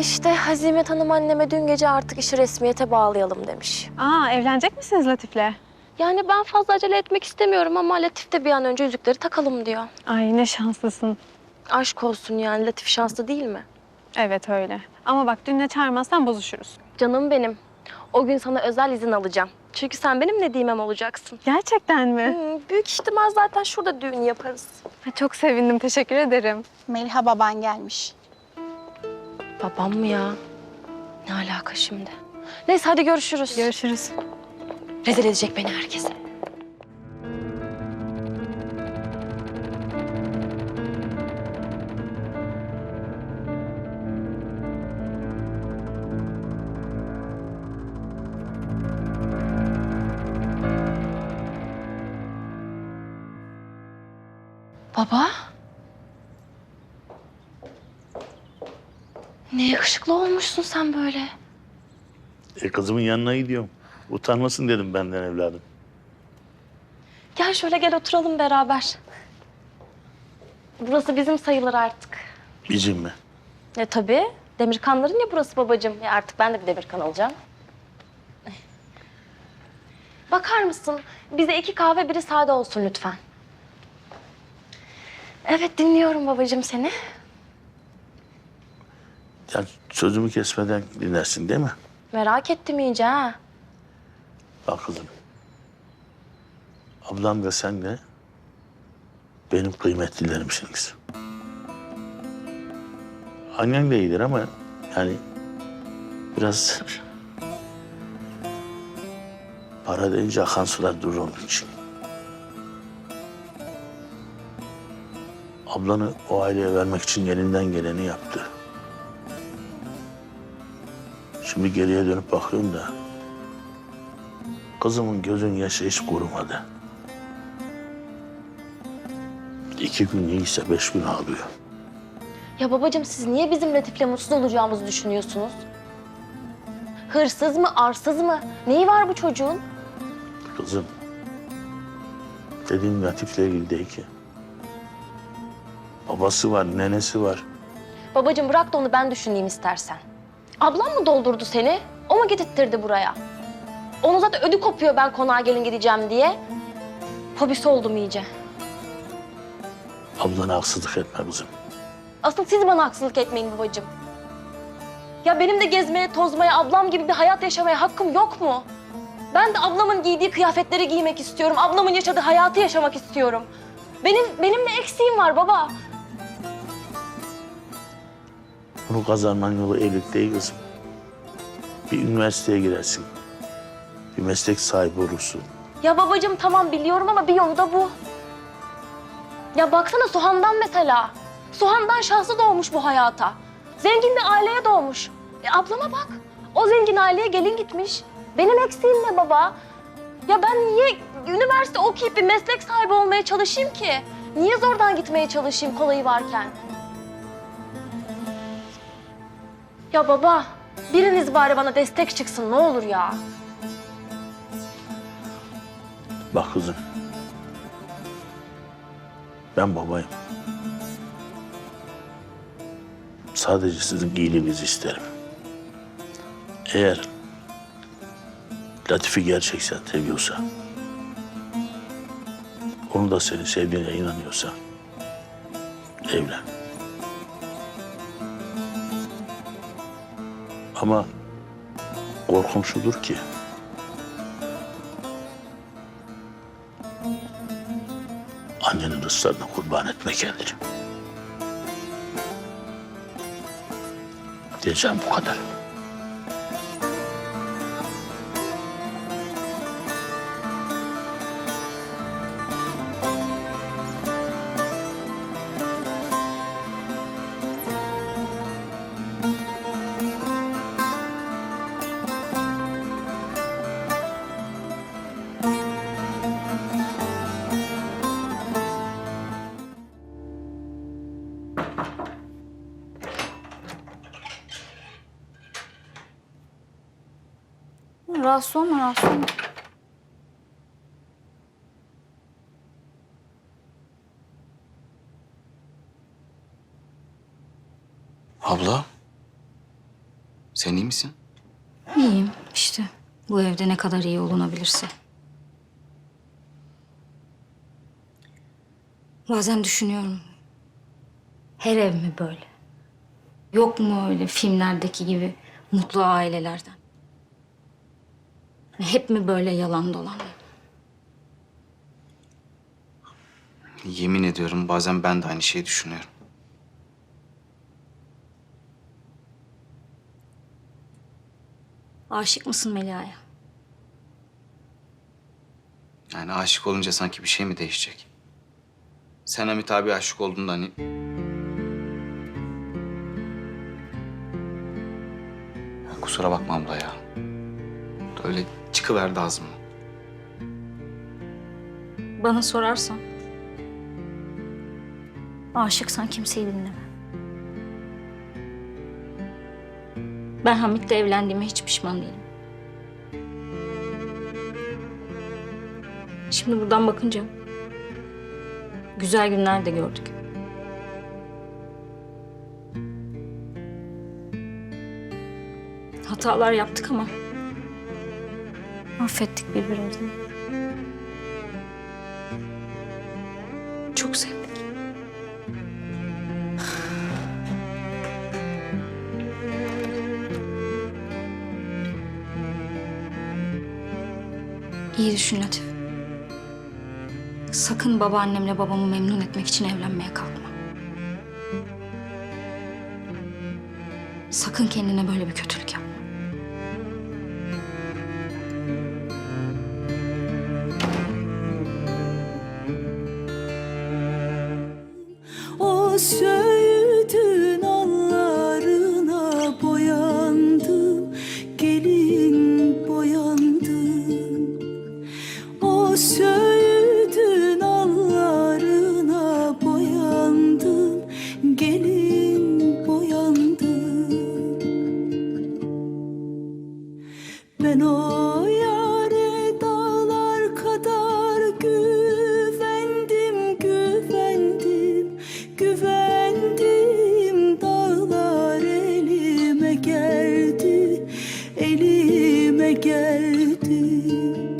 İşte Hazimet Hanım anneme dün gece artık işi resmiyete bağlayalım demiş. Aa evlenecek misiniz Latif'le? Yani ben fazla acele etmek istemiyorum ama Latif de bir an önce yüzükleri takalım diyor. Ay ne şanslısın. Aşk olsun yani Latif şanslı değil mi? Evet öyle. Ama bak düğüne çağırmazsan bozuşuruz. Canım benim. O gün sana özel izin alacağım. Çünkü sen benim Nedimem olacaksın. Gerçekten mi? Hmm, büyük ihtimal zaten şurada düğün yaparız. Ha, Çok sevindim. Teşekkür ederim. Meliha baban gelmiş. Babam mı ya? Ne alaka şimdi? Neyse hadi görüşürüz. Görüşürüz. Rezil edecek beni herkese. Baba? Ne yakışıklı olmuşsun sen böyle. E kızımın yanına gidiyorum. Utanmasın dedim benden evladım. Gel şöyle gel oturalım beraber. Burası bizim sayılır artık. Bizim mi? E tabii. Demirkanların ya burası babacığım. Ya artık ben de bir Demirkan olacağım. Bakar mısın? Bize iki kahve biri sade olsun lütfen. Evet dinliyorum babacığım seni. Yani sözümü kesmeden dinlersin değil mi? Merak ettim iyice ha. Bak kızım. Ablam da sen de benim kıymetlilerimsiniz. Annen de iyidir ama yani biraz para deyince akan sular durur onun için. Ablanı o aileye vermek için elinden geleni yaptı. Şimdi geriye dönüp bakıyorum da kızımın gözün yaşı hiç kurumadı. İki gün iyiyse beş gün ağlıyor. Ya babacığım siz niye bizim Latif'le mutsuz olacağımızı düşünüyorsunuz? Hırsız mı, arsız mı? Neyi var bu çocuğun? Kızım, dediğim Latif'le ilgili değil ki. Babası var, nenesi var. Babacığım bırak da onu ben düşüneyim istersen. Ablam mı doldurdu seni? O mu getirttirdi buraya? Onu zaten ödü kopuyor ben konağa gelin gideceğim diye. Hobisi oldum iyice. Ablana haksızlık etme kızım. Asıl siz bana haksızlık etmeyin babacığım. Ya benim de gezmeye, tozmaya, ablam gibi bir hayat yaşamaya hakkım yok mu? Ben de ablamın giydiği kıyafetleri giymek istiyorum. Ablamın yaşadığı hayatı yaşamak istiyorum. Benim benim ne eksiğim var baba? Bunu kazanmanın yolu evlilik değil kızım. Bir üniversiteye girersin. Bir meslek sahibi olursun. Ya babacığım tamam biliyorum ama bir yolu da bu. Ya baksana Suhan'dan mesela. Suhan'dan şanslı doğmuş bu hayata. Zengin bir aileye doğmuş. E ablama bak. O zengin aileye gelin gitmiş. Benim eksiğim ne baba? Ya ben niye üniversite okuyup bir meslek sahibi olmaya çalışayım ki? Niye zordan gitmeye çalışayım kolayı varken? Ya baba, biriniz bari bana destek çıksın ne olur ya. Bak kızım. Ben babayım. Sadece sizin iyiliğinizi isterim. Eğer Latifi gerçekten seviyorsa, onu da seni sevdiğine inanıyorsa evlen. Ama korkum şudur ki annenin ısrarına kurban etme kendini. Diyeceğim bu kadar. Rahatsız olma, rahatsız olma. Abla, Sen iyi misin? İyiyim işte. Bu evde ne kadar iyi olunabilirse. Bazen düşünüyorum. Her ev mi böyle? Yok mu öyle filmlerdeki gibi mutlu ailelerden? Hep mi böyle yalan dolan? Yemin ediyorum bazen ben de aynı şeyi düşünüyorum. Aşık mısın Melia'ya? Yani aşık olunca sanki bir şey mi değişecek? Sen Hamit abi aşık olduğunda hani... Ya kusura bakma abla ya. Öyle çıkıverdi ağzımdan. Bana sorarsan... Aşıksan kimseyi dinleme. Ben Hamit'le evlendiğime hiç pişman değilim. Şimdi buradan bakınca... Güzel günler de gördük. Hatalar yaptık ama... Affettik birbirimizi. Çok sevdik. İyi düşün Latif. Sakın babaannemle babamı memnun etmek için evlenmeye kalkma. Sakın kendine böyle bir kötülük yapma. Ben o yâre dağlar kadar güvendim, güvendim, güvendim. Dağlar elime geldi, elime geldi.